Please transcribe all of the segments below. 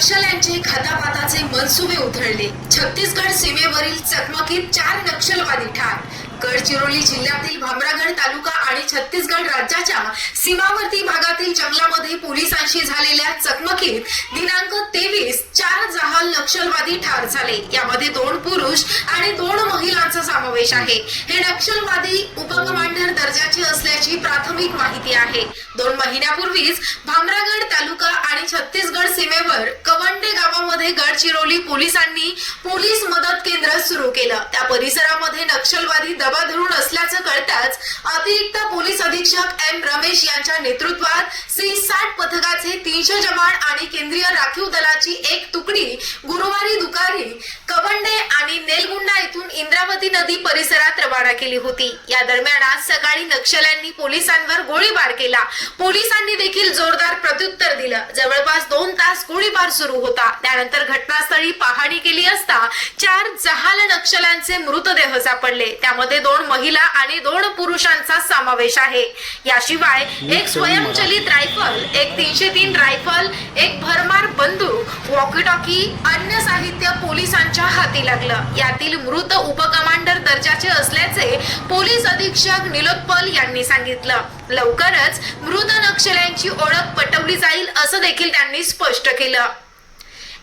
नक्षल्यांचे खतापाताचे मनसुबे उधळले. छत्तीसगड सीमेवरील चकमकीत चार नक्षलवादी ठार. गडचिरोली जिल्ह्यातील भामरागड तालुका आणि छत्तीसगड राज्याच्या सीमावर्ती भागातील जंगलामध्ये पोलिसांशी झालेल्या चकमकीत दिनांक तेवीस चार जहाल नक्षलवादी ठार झाले. यामध्ये दोन पुरुष आणि दोन महिलांचा समावेश आहे. हे नक्षलवादी उपकमांडर दर्जाचे असल्याची प्राथमिक माहिती आहे. दोन महिन्यापूर्वीच भामरागड तालुका आणि छत्तीसगड सीमेवर कवंडे गावामध्ये गडचिरोली पोलिसांनी पोलीस मदत केंद्र सुरू केलं. त्या परिसरामध्ये नक्षलवादी दबा धरून असल्याचं कळताच अतिरिक्त पोलीस अधीक्षक एम रमेश यांच्या नेतृत्वात सी साठ पथकाचे तीनशे जवान आणि केंद्रीय राखीव दलाची एक तुकडी गुरुवारी दुपारी कबा नदी परिसरात रवाना केली होती. या दरम्यान आज सकाळी नक्षल्यांनी पोलिसांवर गोळीबार केला. पोलिसांनी देखील जोरदार प्रत्युत्तर दिलं. जवळपास दोन तास गोळीबार सुरू होता. त्यानंतर घटनास्थळी पाहणी केली असता चार जहाल नक्षल्यांचे मृतदेह सापडले. त्यामध्ये दोन महिला आणि दोन पुरुषांचा समावेश आहे. याशिवाय एक स्वयंचलित रायफल एक तीनशे तीन रायफल बंदूक वॉकी टॉकी अन्य साहित्य पोलिसांच्या हाती लागलं. यातील मृत उपकमांडर दर्जाचे असल्याचे पोलीस अधीक्षक निलोत्पल यांनी सांगितलं. लवकरच मृत नक्षल्यांची ओळख पटवली जाईल असं देखील त्यांनी स्पष्ट केलं.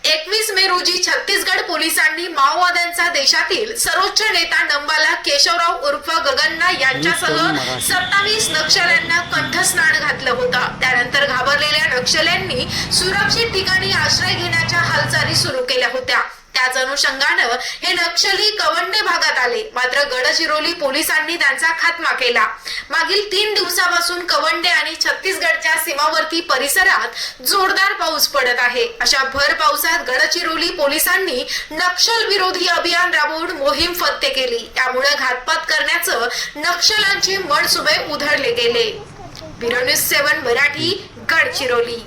एकवीस मे रोजी छत्तीसगड पोलिसांनी माओवाद्यांचा देशातील सर्वोच्च नेता नंबाला केशवराव उर्फ गगन्ना यांच्यासह सत्तावीस नक्षल्यांना कंठस्नान घातलं होतं. त्यानंतर घाबरलेल्या नक्षल्यांनी सुरक्षित ठिकाणी आश्रय घेण्याच्या हालचाली सुरू केल्या होत्या. त्याच अनुषंगानं हे नक्षली कवंडे भागात आले. मात्र गडचिरोली पोलिसांनी त्यांचा खात्मा केला. मागील तीन दिवसापासून कवंडे आणि छत्तीसगडच्या सीमावर्ती परिसरात जोरदार पाऊस पडत आहे. अशा भर पावसात गडचिरोली पोलिसांनी नक्षल विरोधी अभियान राबवून मोहीम फत्ते केली. त्यामुळे घातपात करण्याचं नक्षलांचे मनसुबे उधळले गेले. Bureau news seven Marathi Gadchiroli.